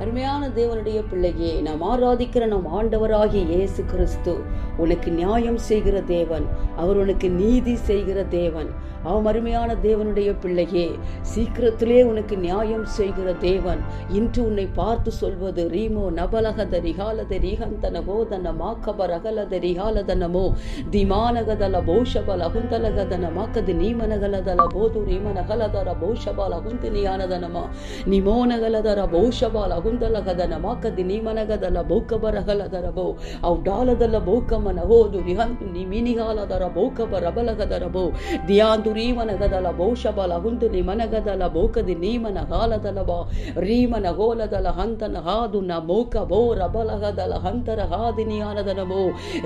அருமையான தேவனுடைய பிள்ளையே நாம் ஆராதிக்கிற நம் ஆண்டவராகிய இயேசு கிறிஸ்து. உனக்கு நியாயம் செய்கிற தேவன் அவர் உனக்கு நீதி செய்கிற தேவன். அவன் அருமையான தேவனுடைய பிள்ளையே சீக்கிரத்திலே உனக்கு நியாயம் செய்கிற தேவன். இன்று உன்னை பார்த்து சொல்வது ரீமோ நபலகத ரிகாலத ரீகந்தனகோ தன மாக்கபரகலத ரிகாலதனமோ திமானகதல போஷபல அகுந்தலகதன மாக்கது நீமனகலதல போது ரீமனகலதர போஷபால அகுந்தினியானதனமா நிமோனகலதர போஷபால அகுந்தலகதன மாக்கது நீமனகதல போக்கபரகலதரபோ அவு டாலதல போக்கமனகோது ரிஹந்து நிமினிகாலதர போக்கபரபலகதரபோ தியாந்து ಬಹುಕಬ ರಬಲಗದರ ಬೋ ದಿಯಾಂದು ರೀಮನಗದಲ ಬಹುಶಬಲ ಅಗುಂದು ನಿಮನಗದಲ ಬಹುಕದಿ ನೀಮನ ಹಾಲದಲ ಬಾ ರೀಮನ ಗೋಲದಲ ಹಂತನ ಹಾದು ನ ಮೋಕ ಬೋ ರಬಲಗದಲ ಹಂತರ ಹಾದಿನಿಯಾನದನ ಬೋ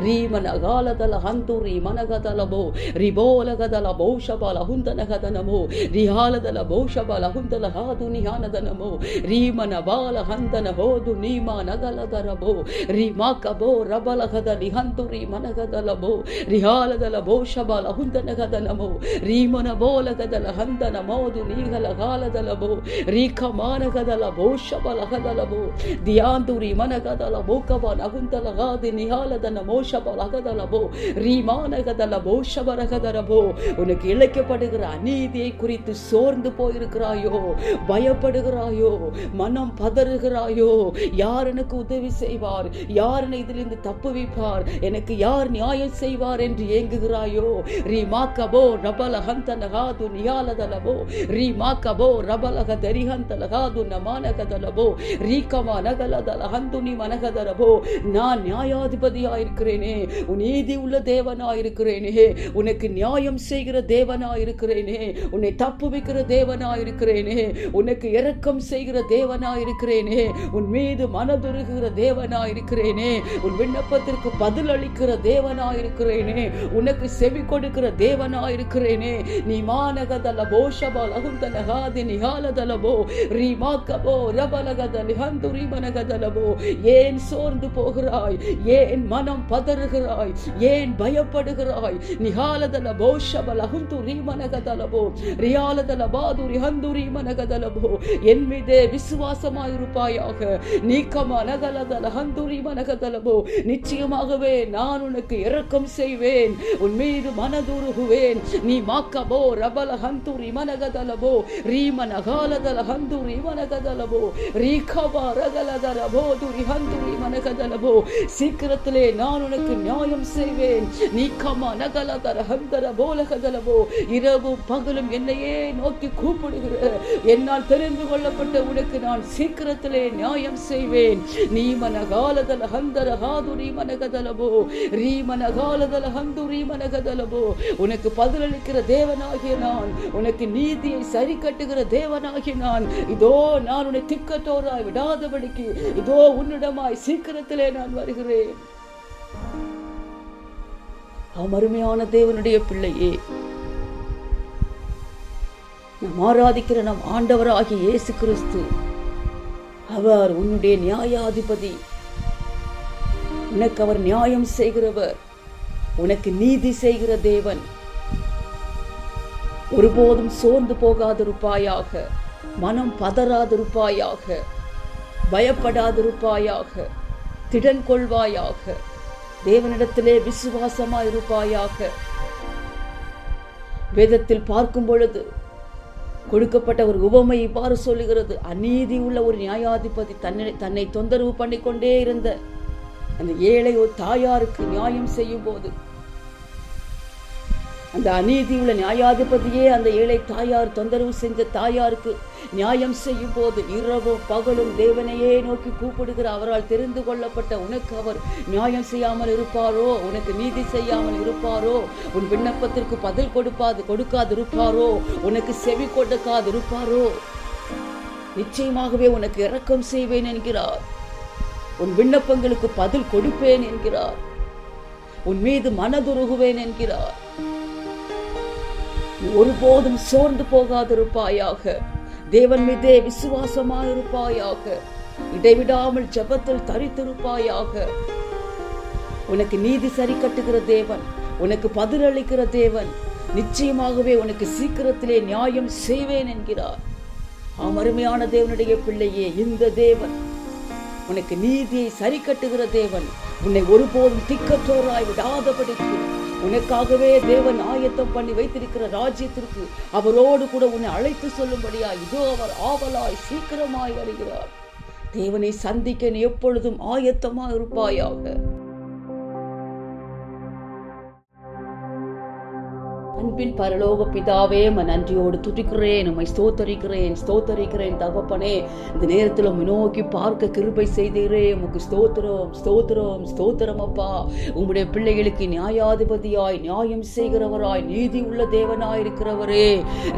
ರೀಮನ ಗಾಲದಲ ಹಂತು ರೀ ಮನಗದಲ ಬೋ ರಿಬೋಲಗದಲ ಬಹುಶಬಲ ಹುಂದನಗದನ ಬೋ ರಿಹಾಲದಲ ಬಹುಶಬಲ ಹುಂದಲ ಹಾದು ನಿಹಾನದನಮೋ ರೀಮನ ಬಾಲ ಹಂತನ ಹೋದು ನೀಮ ನಗಲದರಬೋ ರೀಮಾಕಬೋ ರಬಲಗದ ನಿಹಂತು ರೀ ಮನಗದಲಬೋ ರಿಹಾಲದಲ ಬೋಷಬಲ ಹುಂದನಗದನಮೋ ರೀಮನ ಬೋಲಗದಲ ಹಂದನ ಮೋದು ನೀಗಲ ಗಾಲದಲಬೋ ರೀಖ ಮಾನಗದಲ ಬೋಷಬಲಗದಲಬೋ ದಿಯಾಂತು ರೀ ಮನಗದಲ ಬೋಕಬ ನಗುಂದಲ ಗಾದಿ ನಿಹಾಲದನ மோஷபலகதலபோ ரீமானகதல போஷபரகதரபோ உனக்கு இழைக்கப்படுகிற அநீதியை குறித்து சோர்ந்து போயிருக்கிறாயோ பயப்படுகிறாயோ மனம் பதறுகிறாயோ யார் எனக்கு உதவி செய்வார் யார் என்னை இதிலிருந்து தப்புவிப்பார் எனக்கு யார் நியாயம் செய்வார் என்று ஏங்குகிறாயோ ரீ மாக்கபோ ரபல ஹந்தனகாது நியாலதலபோ ரீ மாக்கபோ ரபலக தரிஹந்தலகாது நமானகதலபோ ரீகமா நகலதல ஹந்துனி மனகதரபோ நான் நியாயாதிபதியாயிருக்கிறேனே உன் நீதி உள்ள தேவனாயிருக்கிறேனே உனக்கு நியாயம் செய்கிற தேவனாயிருக்கிறேனே உன்னை தப்புவிக்கிற தேவனாயிருக்கிறேனே உனக்கு இரக்கம் செய்கிற தேவனாயிருக்கிறேனே உன் மீது மனதுருகிற தேவனாயிருக்கிறேனே உன் விண்ணப்பத்திற்கு பதில் அளிக்கிற தேவனாயிருக்கிறேனே உனக்கு செவி கொடுக்கிற தேவனாயிருக்கிறேனே இருக்கிறேனே மானகதல போஷப லகுந்தனகாதி ரீமாக்கபோ ரபலகதலி ஹந்துரி மனகதலபோ ஏன் சோர்ந்து போகிறாய் ஏன் மனம் பதறுகிறாய் ஏன் பயப்படுகிறாய் நிகாலதல போஷபல லகுந்து ரீமனகதலபோ ரியாலதல பாதுரி ஹந்துரி மனகதலபோ என் மீதே விசுவாசமாயிருப்பாயாக நீக்கமா நகலதல ஹந்துரி மனகதலபோ நிச்சயமாகவே நான் உனக்கு இரக்கம் செய்வேன் உன் மீது மனதுருகுவேன் நீ மாக்கபோ ரபல ஹந்துரி மனகதலபோ ரீமன காலதல ஹந்துரி மனகதலபோ ரீகபா ரகலதலபோ துரி ஹந்துரி மனகதலபோ சீக்கிரத்திலே நான் உனக்கு நியாயம் செய்வேன் நீக்கமா நகலதர ஹந்தர போலகதலபோ இரவு பகலும் என்னையே நோக்கி கூப்பிடுகிற என்னால் தெரிந்து கொள்ளப்பட்ட உனக்கு நான் சீக்கிரத்திலே நியாயம் செய்வேன் நீமனகாலதல ஹந்தர ஹாதுரி மனகதலபோ ரீமனகாலதல ஹந்துரி மனகதலபோ உனக்கு பதிலளிக்கிற தேவனாகிய நான். உனக்கு நீதியை சரி கட்டுகிற தேவனாகிய நான். இதோ நான் உன்னை திக்கத்தோராய் விடாதபடிக்கு இதோ உன்னிடமாய் சீக்கிரத்திலே நான் வருகிறேன். அமருமையான தேவனுடைய பிள்ளையே. நாம் ஆராதிக்கிற நம் ஆண்டவராகிய இயேசு கிறிஸ்து அவர் உன்னுடைய நியாயாதிபதி. உனக்கு அவர் நியாயம் செய்கிறவர். உனக்கு நீதி செய்கிற தேவன். ஒருபோதும் சோர்ந்து போகாதிருப்பாயாக மனம் பதறாதிருப்பாயாக பயப்படாதிருப்பாயாக திடன் கொள்வாயாக தேவனிடத்திலே விசுவாசமாயிருப்பாயாக. வேதத்தில் பார்க்கும் பொழுது கொடுக்கப்பட்ட ஒரு உவமை இவ்வாறு சொல்லுகிறது. அநீதி உள்ள ஒரு நியாயாதிபதி தன்னை தன்னை தொந்தரவு பண்ணிக்கொண்டே இருந்த அந்த ஏழை ஒரு தாயாருக்கு நியாயம் செய்யும் போது அந்த அநீதி உள்ள நியாயாதிபதியே அந்த ஏழை தாயார் தொந்தரவு செஞ்ச தாயாருக்கு நியாயம் செய்யும் போது இரவும் பகலும் தேவனையே நோக்கி கூப்பிடுகிற அவரால் தெரிந்து கொள்ளப்பட்ட உனக்கு அவர் நியாயம் செய்யாமல் இருப்பாரோ? உனக்கு நீதி செய்யாமல் இருப்பாரோ? உன் விண்ணப்பத்திற்கு பதில் கொடுப்பாது கொடுக்காது இருப்பாரோ உனக்கு செவி கொடுக்காது இருப்பாரோ நிச்சயமாகவே உனக்கு இரக்கம் செய்வேன் என்கிறார். உன் விண்ணப்பங்களுக்கு பதில் கொடுப்பேன் என்கிறார். உன் மீது மனதுருகுவேன் என்கிறார். ஒருபோதும் சோர்ந்து போகாதிருப்பாயாக. தேவன் மீதே விசுவாசமாயிருப்பாயாக. இடைவிடாமல் ஜெபத்தில் தரித்திருப்பாயாக. உனக்கு நீதி சரி கட்டுகிற தேவன் உனக்கு பதிலளிக்கிற தேவன் நிச்சயமாகவே உனக்கு சீக்கிரத்திலே நியாயம் செய்வேன் என்கிறார். ஆம் அருமையான தேவனுடைய பிள்ளையே இந்த தேவன் உனக்கு நீதியை சரி கட்டுகிற தேவன் உன்னை ஒருபோதும் திக்கத்தோராய் விடாதபடிக்கு உனக்காகவே தேவன் ஆயத்தம் பண்ணி வைத்திருக்கிற ராஜ்யத்திற்கு அவரோடு கூட உன்னை அழைத்து சொல்லும்படியா இதோ அவர் ஆவலாய் சீக்கிரமாய் வருகிறார் தேவனை சந்திக்க நீ எப்பொழுதும் ஆயத்தமாக இருப்பாயாக. அன்பின் பரலோக பிதாவே உம்மை நன்றியோடு துதிக்கிறேன் உம்மை ஸ்தோத்தரிக்கிறேன் ஸ்தோத்தரிக்கிறேன் தகப்பனே. இந்த நேரத்தில் உம்மை நோக்கி பார்க்க கிருபை செய்தீரே. உமக்கு ஸ்தோத்திரம் ஸ்தோத்திரம் ஸ்தோத்திரம் அப்பா. உம்முடைய பிள்ளைகளுக்கு நியாயாதிபதியாய் நியாயம் செய்கிறவராய் நீதி உள்ள தேவனாய் இருக்கிறவரே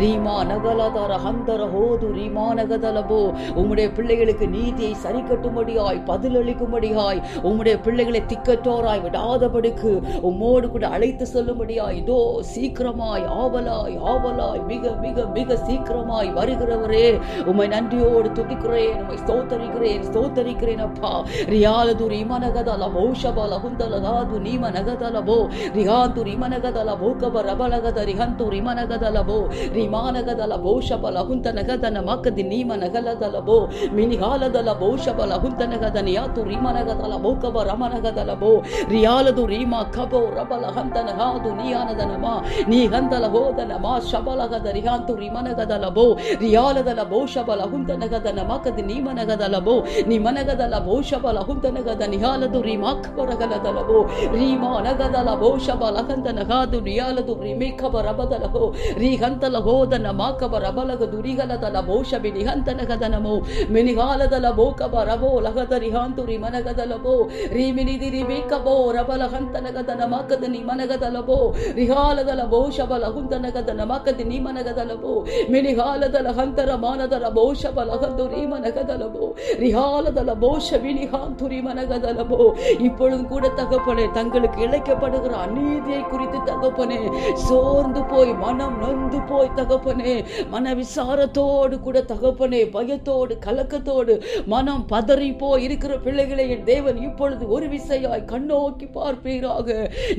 ரீமா நகலதர ஹந்தர ஹோது ரீமா நகதலபோ. உம்முடைய பிள்ளைகளுக்கு நீதியை சரி கட்டும்படியாய் பதிலளிக்கும்படியாய் உம்முடைய பிள்ளைகளை திக்கற்றோராய் விடாதபடிக்கு உம்மோடு கூட அழைத்து சொல்லும்படியாய் இதோ சீக்கிரம் சீக்கிரமாய் ஆவலாய் ஆவலாய் மிக மிக மிக சீக்கிரமாய் வருகிறவரே உமை நன்றியோடு துதிக்கிறேன் உமை ஸ்தோத்தரிக்கிறேன் ஸ்தோத்தரிக்கிறேன் அப்பா. ரியாலது ரிமனகதல மௌஷபல குந்தலகாது நீம நகதலபோ ரிகாந்து ரிமனகதல போகப ரபலகத ரிஹந்து ரிமனகதலபோ ரிமானகதல பௌஷபல குந்த நகதன மக்கதி நீம நகலதலபோ மினிகாலதல பௌஷபல குந்த நகதனியாத்து ரிமனகதல போகப ரமனகதலபோ ரியாலது ரீமா கபோ ரபல ஹந்தனகாது நீயானதனமா. நீ ಹಂತಲ ಹೋದನ ಮಾ ಶಬಲಗದ ರಿಹಾಂತು ರಿಮನಗದಲಬೋ ರಿಯಾಲದಲ ಬಹುಶಬಲ ಹುಂತನಗದನ ಮಕ್ಕದಿ ನೀಮನಗದಲಬೋ ನಿಮನಗದಲ ಬಹುಶಬಲ ಹುಂತನಗದ ನಿಹಾಲದು ರಿಮಾಖಬರಗಲದಲಬೋ ರೀಮಾನಗದಲ ಬಹುಶಬಲ ಹಂತನಗಾದು ನಿಯಾಲದು ರಿಮೇಖಬ ರಬದಲಹೋ ರೀಹಂತಲ ಹೋದನ ಮಾಕಬ ರಬಲಗದು ರಿಗಲದಲ ಬಹುಶಬಿ ನಿಹಂತನಗದನಮೋ ಮಿನಿಗಾಲದಲ ಬೋಕಬ ರಬೋ ಲಗದ ರಿಹಾಂತು ರಿಮನಗದಲಬೋ ರೀಮಿನಿದಿ ರಿಮೇಕಬೋ ರಬಲ ಹಂತನಗದನ ಮಕದ ನಿಮನಗದಲಬೋ ರಿಹಾಲದಲ ಬಹುಶಬಲ ಹುಂತನಗದನ ಮಕದಿ ನಿಮನಗದಲಬೋ ಮಿನಿಗಾಲದಲ ಹಂತರ ಮಾನದರ ಬಹುಶಬಲ ಹಂದು ರೀಮನಗದಲಬೋ ரிஹாலதல போஷ வினிகாந்து ரிமனகதலபோ இப்பொழுதும் கூட தகப்பனே தங்களுக்கு இழைக்கப்படுகிற அநீதியை குறித்து தகப்பனே சோர்ந்து போய் மனம் நொந்து போய் தகப்பனே மன விசாரத்தோடு கூட தகப்பனே பயத்தோடு கலக்கத்தோடு மனம் பதறி போய் இருக்கிற பிள்ளைகளை என் தேவன் இப்பொழுது ஒரு விசையாய் கண்ணோக்கி பார்ப்பீராக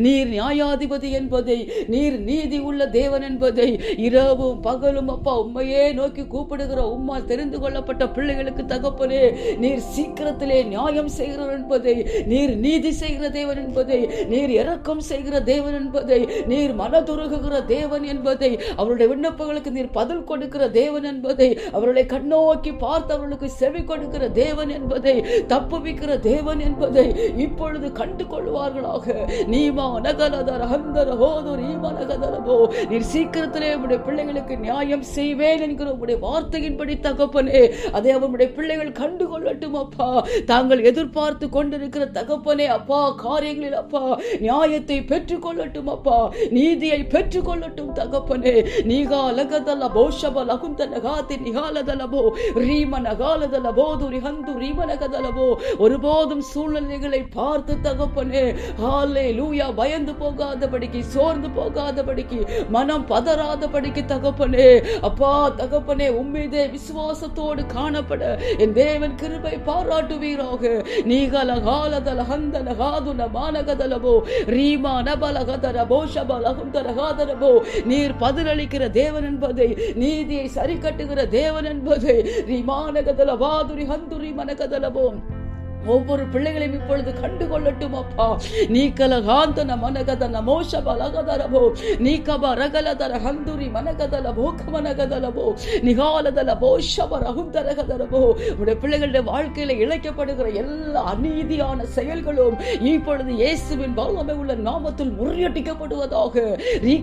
நீர் நியாயாதிபதி என்பதை நீர் நீதி உள்ள தேவன் என்பதை இரவும் பகலும் அப்பா உண்மையே நோக்கி கூப்பிடுகிற உம்மா தெரிந்து கொள்ளப்பட்ட பிள்ளைகளுக்கு தகப்பனே நீர் சீக்கிரத்திலே நியாயம் செய்கிறவர் என்பதை நீர் நீதி செய்கிற தேவன் என்பதை நீர் இறக்கம் செய்கிற தேவன் என்பதை நீர் மனதுருகுகிற தேவன் என்பதை அவருடைய விண்ணப்பங்களுக்கு நீர் பதில் கொடுக்கிற தேவன் என்பதை அவர்களை கண்ணோக்கி பார்த்து அவர்களுக்கு செவி கொடுக்கிற தேவன் என்பதை தப்புவிக்கிற தேவன் என்பதை இப்பொழுது கண்டு கொள்வார்களாக நீமா நகலதர ஹந்தர ஹோது ரீமா தகப்போ நீர் சீக்கிரத்திலே உடைய பிள்ளைகளுக்கு நியாயம் செய்வேன் என்கிற உடைய வார்த்தையின்படி தகப்பனே அதை அவருடைய பிள்ளைகள் கண்டு கொள்ளட்டும் அப்பா. தாங்கள் எதிர்பார்த்து கொண்டிருக்கிற தகப்பனே அப்பா காரியங்களில் அப்பா நியாயத்தை பெற்றுக்கொள்ளட்டும் அப்பா. நீதியை பெற்றுக்கொள்ளட்டும் தகப்பனே. நீகா லகதல போஷப லகுந்த நகாதி நிகாலதலபோ ரீம நகாலதலபோ துரி ஹந்து ரீம நகதலபோ ஒருபோதும் சூழ்நிலைகளை பார்த்து தகப்பனே ஹாலே லூயா பயந்து போகாதபடிக்கு சோர்ந்து போகாதபடி போகாதபடிக்கு மனம் பதறாதபடிக்கு தகப்பனே. அப்பா தகப்பனே உம்மீதே விசுவாசத்தோடு காணப்பட. என் தேவன் கிருபை பாராட்டுவீராக. நீகல காலதல ஹந்தல காதுல மானகதலபோ ரீமா நபலகதர போஷபல காதரபோ நீர் பதிலளிக்கிற தேவன் என்பதை நீதியை சரி கட்டுகிற தேவன் என்பதை ரீமானகதல வாதுரி ஹந்துரி மனகதலபோ ஒவ்வொரு பிள்ளைகளையும் இப்பொழுது கண்டு கொள்ளட்டும் அப்பா. நீ கலகாந்தன மனகதன மோஷ பலகதரபோ கப ரகலதர ஹந்துரி மனகதல போக மனகதலபோ. நிகாலதல போஷப ரகுந்தரகதரபோ உடைய பிள்ளைகளுடைய வாழ்க்கையில இழைக்கப்படுகிற எல்லா அநீதியான செயல்களும் இப்பொழுது இயேசுவின் வல்லமை உள்ள நாமத்தில் முறியடிக்கப்படுவதாக.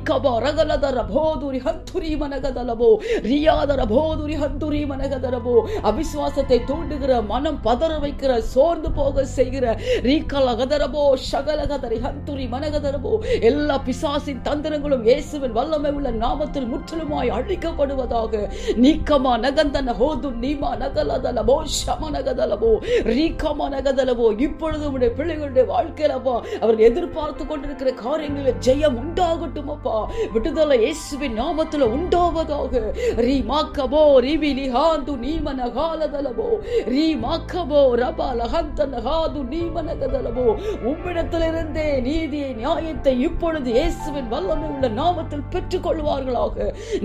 கப ரகலதர போதுரி ஹந்துரி மனகதலபோ. ரியாதர போதுரி ஹந்துரி மனகதரபோ. அவிசுவாசத்தை தூண்டுகிற மனம் பதற வைக்கிற சோ சோர்ந்து போக செய்கிற ரீக்கல கதரபோ சகல கதரி ஹந்துரி மனகதரபோ எல்லா பிசாசின் தந்திரங்களும் இயேசுவின் வல்லமை உள்ள நாமத்தில் முற்றிலுமாய் அழிக்கப்படுவதாக நீக்கமா நகந்தன ஹோது நீமா நகலதலபோ சமநகதலபோ ரீக்கமா நகதலபோ இப்பொழுது உடைய பிள்ளைகளுடைய வாழ்க்கையில அப்பா அவர்கள் எதிர்பார்த்து கொண்டிருக்கிற காரியங்களில் ஜெயம் உண்டாகட்டும் அப்பா. விடுதலை இயேசுவின் நாமத்தில் உண்டாவதாக. ரீ மாக்கபோ ரிவி லிஹாந்து நீம நகாலதலபோ ரீ மாக்கபோ ரபா ஹந்தன உம்மிடத்திலிருந்தே நீதியை நியாயத்தை இப்பொழுது இயேசுவின் வல்லமை உள்ள நாமத்தில் பெற்றுக்கொள்வார்களாக.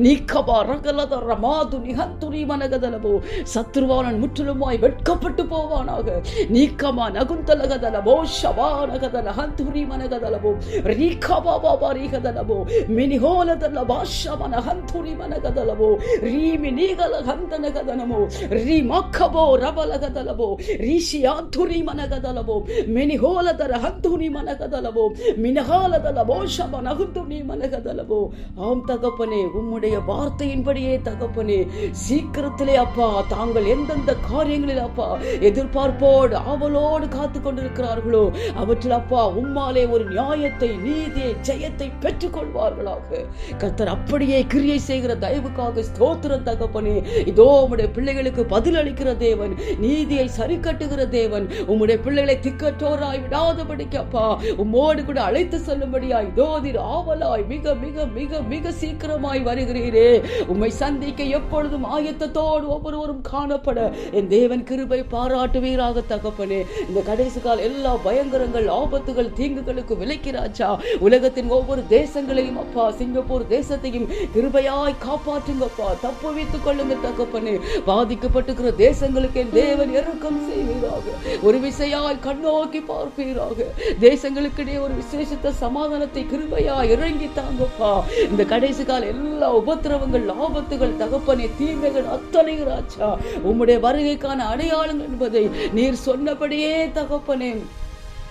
நீக்கவா ரகலத ரமாது நிகந்துரி மனகதலபோ சத்ருவானன் முற்றிலுமாய் வெட்கப்பட்டு போவானாக. நீக்கமா நகுந்தலகதலபோ ஷவானகதல ஹந்துரி மனகதலபோ ரீகபா Baba ரீகதலபோ மினிஹோலதல பாஷமன ஹந்துரி மனகதலபோ ரீமி நீகல ஹந்தனகதனமோ ரீமக்கபோ ரபலகதலபோ ரீஷியான் hattuni managadalabo miniholadara hattuni managadalabo மினகாலதலபோ ஷப நகுத்துணி மனகதலபோ ஆம் தகப்பனே உம்முடைய வார்த்தையின்படியே தகப்பனே சீக்கிரத்திலே அப்பா தாங்கள் எந்தெந்த காரியங்களில் அப்பா எதிர்பார்ப்போடு அவளோடு காத்து கொண்டிருக்கிறார்களோ அவற்றில் அப்பா உம்மாலே ஒரு நியாயத்தை நீதியை ஜெயத்தை பெற்றுக்கொள்வார்களாக கர்த்தர் அப்படியே கிரியை செய்கிற தயவுக்காக ஸ்தோத்திரம் தகப்பனே இதோ உம்முடைய பிள்ளைகளுக்கு பதில் அளிக்கிற தேவன் நீதியை சரி கட்டுகிற தேவன் உம்முடைய பிள்ளைகளை திக்கற்றோராய் விடாதபடிக்கு அப்பா உம்மோடு கூட அழைத்து செல்லும்படியாய் தோதிர் ஆவலாய் மிக மிக மிக மிக சீக்கிரமாய் வருகிறீரே. உம்மை சந்திக்க எப்பொழுதும் ஆயத்தத்தோடு ஒவ்வொருவரும் காணப்பட. என் தேவன் கிருபை பாராட்டுவீராக தகப்பனே. இந்த கடைசி கால எல்லா பயங்கரங்கள் ஆபத்துகள் தீங்குகளுக்கு விலைக்கிறாச்சா. உலகத்தின் ஒவ்வொரு தேசங்களையும் அப்பா சிங்கப்பூர் தேசத்தையும் கிருபையாய் காப்பாற்றுங்கப்பா. தப்பு வைத்துக் கொள்ளுங்க தகப்பனே. பாதிக்கப்பட்டிருக்கிற தேசங்களுக்கு என் தேவன் இறக்கம் செய்வீராக. ஒரு விசையாய் கண்ணோக்கி பார்ப்பீராக. தேசங்களுக்கிடையே ஒரு விசேஷத்த சமாதானத்தை கிருபையா இறங்கி தாங்கப்பா. இந்த கடைசி கால எல்லா உபத்திரவங்கள் ஆபத்துகள் தகப்பனே தீமைகள் அத்தனை ராஜா. உம்முடைய வருகைக்கான அடையாளங்கள் என்பதை நீர் சொன்னபடியே தகப்பனே.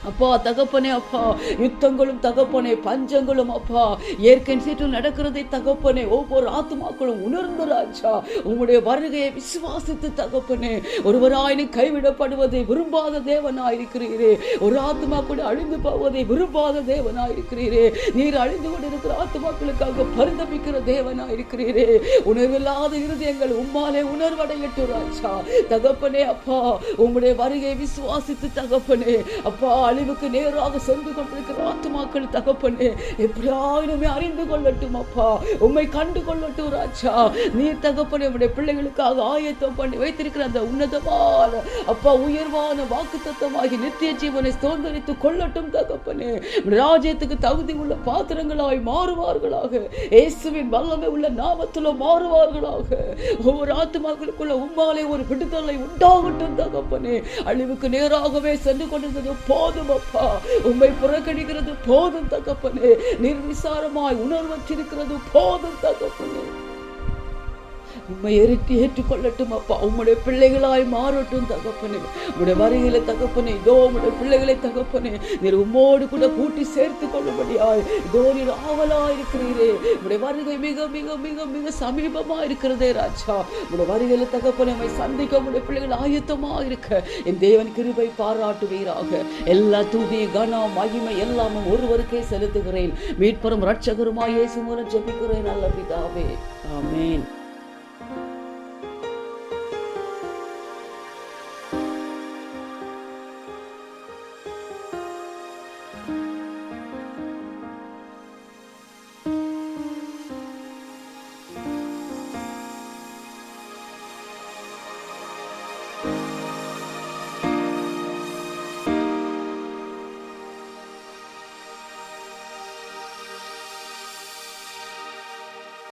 அப்பா தகப்பனே அப்பா யுத்தங்களும் தகப்பனே பஞ்சங்களும் அப்பா ஏற்கன் சீற்றம் நடக்கிறதை தகப்பனே ஒவ்வொரு ஆத்மாக்களும் உணர்ந்து ராஜா உங்களுடைய வருகையை விசுவாசித்து தகப்பனே ஒருவராயினும் கைவிடப்படுவதை விரும்பாத தேவனாயிருக்கிறீரே ஒரு ஆத்மா கூட அழிந்து போவதை விரும்பாத தேவனாயிருக்கிறீரே நீர் அழிந்து கொண்டிருக்கிற ஆத்மாக்களுக்காக பரிதபிக்கிற தேவனாயிருக்கிறீரே உணர்வில்லாத இருதயங்கள் உம்மாலே உணர்வடையட்டும் ராஜா. தகப்பனே அப்பா உங்களுடைய வருகையை விசுவாசித்து தகப்பனே அப்பா அழிவுக்கு நேராக சென்று கொண்டிருக்கிற ஆத்துமாக்கள் தகப்பனே எப்படியாயினுமே அறிந்து கொள்ளட்டும் அப்பா. உம்மை கண்டு கொள்ளட்டும் ராஜா. நீ தகப்பனே உடைய பிள்ளைகளுக்காக ஆயத்தம் பண்ணி வைத்திருக்கிற அந்த உன்னதமான அப்பா உயர்வான வாக்கு தத்தமாகி நித்திய ஜீவனை சுதந்திரித்து கொள்ளட்டும் தகப்பனே. ராஜ்யத்துக்கு தகுதி உள்ள பாத்திரங்களாய் மாறுவார்களாக. இயேசுவின் வல்லமை உள்ள நாமத்துல மாறுவார்களாக. ஒவ்வொரு ஆத்துமாக்களுக்குள்ள உம்மாலே ஒரு விடுதலை உண்டாகட்டும் தகப்பனே. அழிவுக்கு நேராகவே சென்று கொண்டிருந்தது போதும் அப்பா உண்மை புறக்கணிக்கிறது போதும் தகப்பனே. நிர்விசாரமாய் உணர்வற்றிருக்கிறது போதும் தகப்பனே. உம்மை எரித்து ஏற்றுக்கொள்ளட்டும் அப்பா. உம்முடைய பிள்ளைகளாய் மாறட்டும் தகப்பனே. உடைய வருகையில தகப்பனே. இதோ உம்முடைய பிள்ளைகளை தகப்பனே. நீர் உம்மோடு கூட கூட்டி சேர்த்து கொள்ளும்படியாய். இதோ நீர் ஆவலா இருக்கிறீரே உடைய வருகை மிக மிக மிக மிக சமீபமா இருக்கிறதே ராஜா. உடைய வருகையில தகப்பனே உம்மை சந்திக்க உடைய பிள்ளைகள் ஆயத்தமா இருக்க என் தேவன் கிருபை பாராட்டுவீராக. எல்லா தூதி கனம் மகிமை எல்லாமும் ஒருவருக்கே செலுத்துகிறேன். மீட்பரும் ரட்சகருமாய் இயேசு மூலம் ஜெபிக்கிறேன். நல்ல பிதாவே. ஆமென்.